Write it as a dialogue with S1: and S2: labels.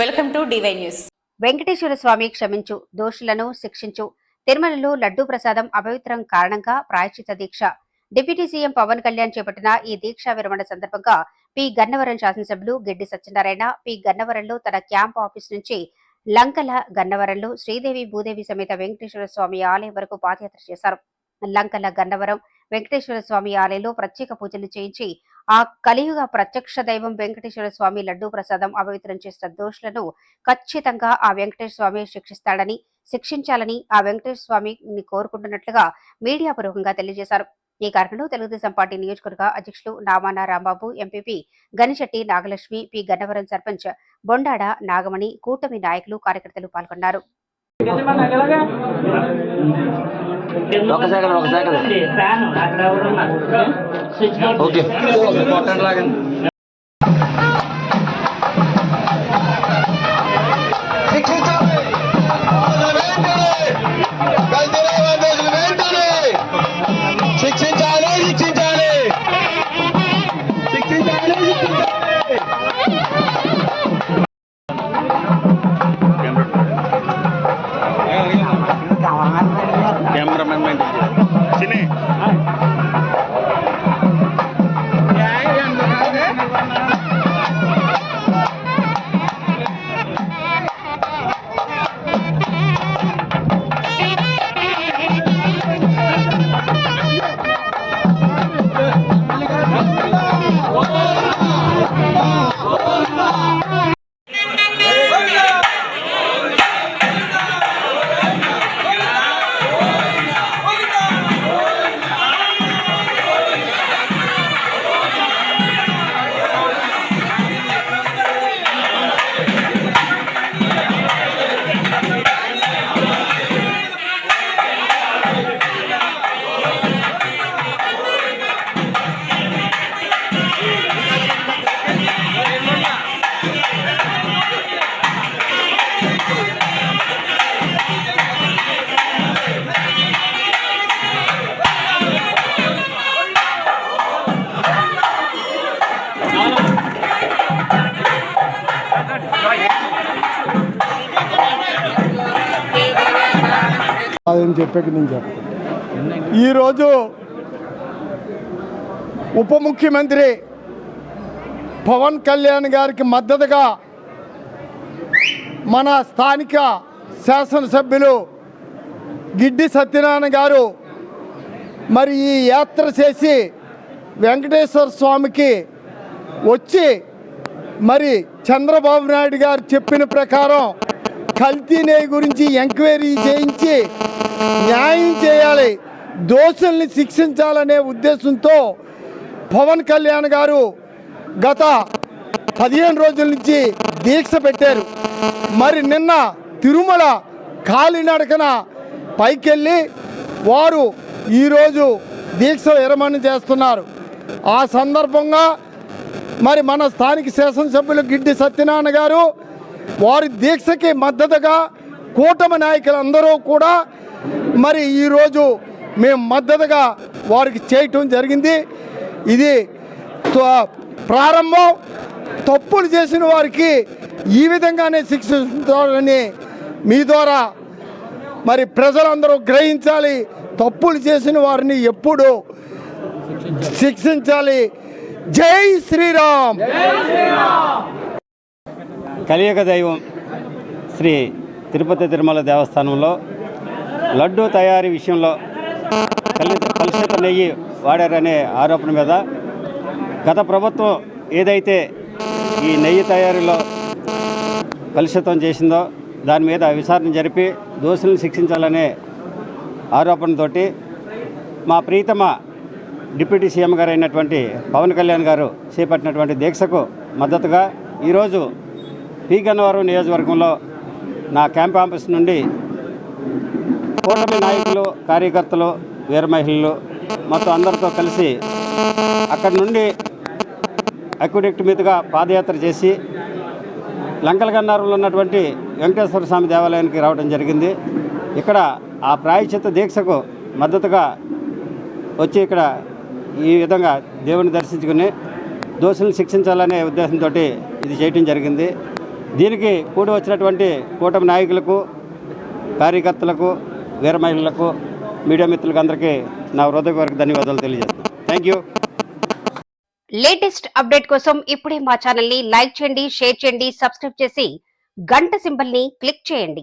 S1: Welcome to DY news.
S2: Venkateswara Swamy క్షమించు దోషులను శిక్షించు తిరుమలలో లడ్డూ ప్రసాదం అపవిత్రం కారణంగా ప్రాయశ్చిత దీక్ష. డిప్యూటీ సీఎం పవన్ కళ్యాణ్ చేపట్టిన ఈ దీక్షా విరమణ సందర్భంగా పి. గన్నవరం శాసనసభ్యులు గిడ్డి సత్యనారాయణ పి. గన్నవరంలో తన క్యాంప్ ఆఫీస్ నుంచి లంకల గన్నవరంలో శ్రీదేవి భూదేవి సమేత వెంకటేశ్వర స్వామి ఆలయం వరకు పాదయాత్ర చేశారు. లంకల గన్నవరం వెంకటేశ్వర స్వామి ఆలయంలో ప్రత్యేక పూజలు చేయించి ఆ కలియుగ ప్రత్యక్ష దైవం వెంకటేశ్వర స్వామి లడ్డూ ప్రసాదం అపవిత్రం చేసిన దోషులను ఖచ్చితంగా ఆ వెంకటేశ్వర స్వామి శిక్షిస్తాడని శిక్షించాలని ఆ వెంకటేశ్వర స్వామిని కోరుకుంటున్నట్లుగా మీడియా పూర్వకంగా తెలియజేశారు. ఈ కార్యక్రమంలో తెలుగుదేశం పార్టీ నియోజకవర్గ అధ్యక్షులు నామాన రాంబాబు ఎంపీపీ గనిశెట్టి నాగలక్ష్మి పి గన్నవరం సర్పంచ్ బొండాడ నాగమణి కూటమి నాయకులు కార్యకర్తలు పాల్గొన్నారు.
S3: ఒక సెకండ్ ఒక సెకండ్
S4: ఫ్యాన్ అక్కడ ఎవరు
S5: అదని చెప్పాక నేను చెప్పాను. ఈరోజు ఉప ముఖ్యమంత్రి పవన్ కళ్యాణ్ గారికి మద్దతుగా మన స్థానిక శాసనసభ్యులు గిడ్డి సత్యనారాయణ గారు మరి ఈ యాత్ర చేసి వెంకటేశ్వర స్వామికి వచ్చి మరి చంద్రబాబు నాయుడు గారు చెప్పిన ప్రకారం కల్తీ నెయ్యి గురించి ఎంక్వైరీ చేయించి న్యాయం చేయాలి. దోషుల్ని శిక్షించాలనే ఉద్దేశంతో పవన్ కళ్యాణ్ గారు గత పదిహేను రోజుల నుంచి దీక్ష పెట్టారు. మరి నిన్న తిరుమల కాలినడకన పైకెళ్ళి వారు ఈరోజు దీక్ష విరమణ చేస్తున్నారు. ఆ సందర్భంగా మరి మన స్థానిక శాసనసభ్యులు గిడ్డి సత్యనారాయణ గారు వారి దీక్షకి మద్దతుగా కూటమి నాయకులందరూ కూడా మరి ఈరోజు మేము మద్దతుగా వారికి చేయటం జరిగింది. ఇది త్వ- ప్రారంభం. తప్పులు చేసిన వారికి ఈ విధంగానే శిక్షించాలని మీ ద్వారా మరి ప్రజలందరూ గ్రహించాలి. తప్పులు చేసిన వారిని ఎప్పుడు శిక్షించాలి. జై శ్రీరామ్.
S6: కలియుగ దైవం శ్రీ తిరుపతి తిరుమల దేవస్థానంలో లడ్డూ తయారీ విషయంలో కలుషిత నెయ్యి వాడారనే ఆరోపణ మీద గత ప్రభుత్వం ఏదైతే ఈ నెయ్యి తయారీలో కలుషితం చేసిందో దాని మీద విచారణ జరిపి దోషులను శిక్షించాలనే ఆరోపణతోటి మా ప్రీతమ డిప్యూటీ సీఎం గారు అయినటువంటి పవన్ కళ్యాణ్ గారు చేపట్టినటువంటి దీక్షకు మద్దతుగా ఈరోజు పీ గన్నవరం నియోజకవర్గంలో నా క్యాంప్ ఆఫీస్ నుండి కూటమి నాయకులు కార్యకర్తలు వీర మహిళలు మొత్తం అందరితో కలిసి అక్కడి నుండి అక్విడెక్ట్ మీదుగా పాదయాత్ర చేసి లంకల గన్నారంలో ఉన్నటువంటి వెంకటేశ్వర స్వామి దేవాలయానికి రావడం జరిగింది. ఇక్కడ ఆ ప్రాయచిత్త దీక్షకు మద్దతుగా వచ్చి ఇక్కడ ఈ విధంగా దేవుని దర్శించుకుని దోషులను శిక్షించాలనే ఉద్దేశంతో ఇది చేయటం జరిగింది. దీనికి కూడి వచ్చినటువంటి కూటమి నాయకులకు కార్యకర్తలకు వీర మహిళలకు మీడియా మిత్రులకు అందరికీ నా హృదయపూర్వక ధన్యవాదాలు తెలియజేస్తాను థ్యాంక్ యూ
S2: లేటెస్ట్ అప్డేట్ కోసం ఇప్పుడే మా ఛానల్ని లైక్ చేయండి షేర్ చేయండి సబ్స్క్రైబ్ చేసి గంట సింబల్ని క్లిక్ చేయండి.